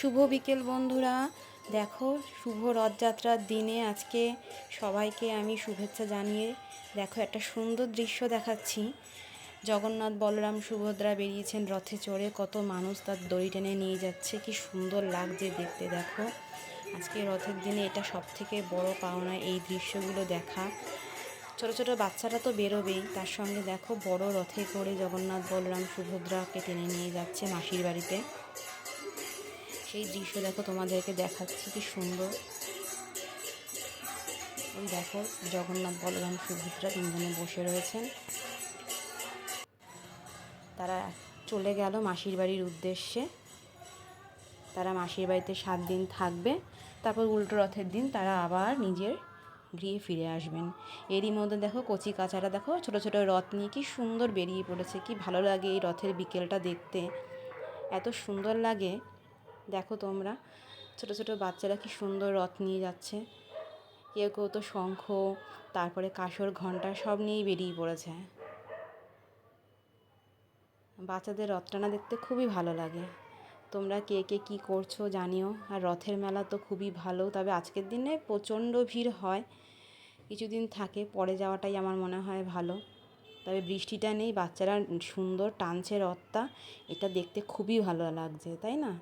শুভ বিকেল বন্ধুরা। দেখো, শুভ রথযাত্রার দিনে আজকে সবাইকে আমি শুভেচ্ছা জানিয়ে দেখো একটা সুন্দর দৃশ্য দেখাচ্ছি। জগন্নাথ বলরাম সুভদ্রা বেরিয়েছেন রথে চড়ে, কত মানুষ তার দড়ি টেনে নিয়ে যাচ্ছে, কি সুন্দর লাগছে দেখতে, দেখো। আজকে রথের দিনে এটা সব থেকে বড় পাওনা এই দৃশ্যগুলো দেখা। ছোট ছোট বাচ্চারা তো বেরোবেই তার সঙ্গে দেখো বড় রথে করে জগন্নাথ বলরাম সুভদ্রাকে টেনে নিয়ে যাচ্ছে মাসির বাড়িতে। সেই দৃশ্য দেখো, তোমাদেরকে দেখাচ্ছি কি সুন্দর। দেখো, জগন্নাথ বলরাম, সুভদ্রা তিনজনে বসে রয়েছেন। তারা চলে গেল মাসির বাড়ির উদ্দেশ্যে। তারা মাসির বাড়িতে সাত দিন থাকবে। তারপর উল্টো রথের দিন তারা আবার নিজের গৃহে ফিরে আসবেন। এরই মধ্যে দেখো, কচি কাচারা দেখো, ছোট ছোট রথ নিয়ে কি সুন্দর বেরিয়ে পড়েছে, কি ভালো লাগে এই রথের বিকেলটা দেখতে। এত সুন্দর লাগে। দেখো তোমরা, ছোট ছোট বাচ্চারা কি সুন্দর রথ নিয়ে যাচ্ছে। কেউ কেউ তো শঙ্খ, তারপরে কাসর ঘণ্টা সব নিয়েই বেরিয়ে পড়েছে। বাচ্চাদের রথ টানা দেখতে খুবই ভালো লাগে। তোমরা কে কে কী করছ জানিও। আর রথের মেলা তো খুবই ভালো, তবে আজকের দিনে প্রচণ্ড ভিড় হয়। কিছুদিন থাকে, পরে যাওয়াটাই আমার মনে হয় ভালো। তবে বৃষ্টিটা নেই, বাচ্চারা সুন্দর টানছে রথটা। এটা দেখতে খুবই ভালো লাগছে, তাই না?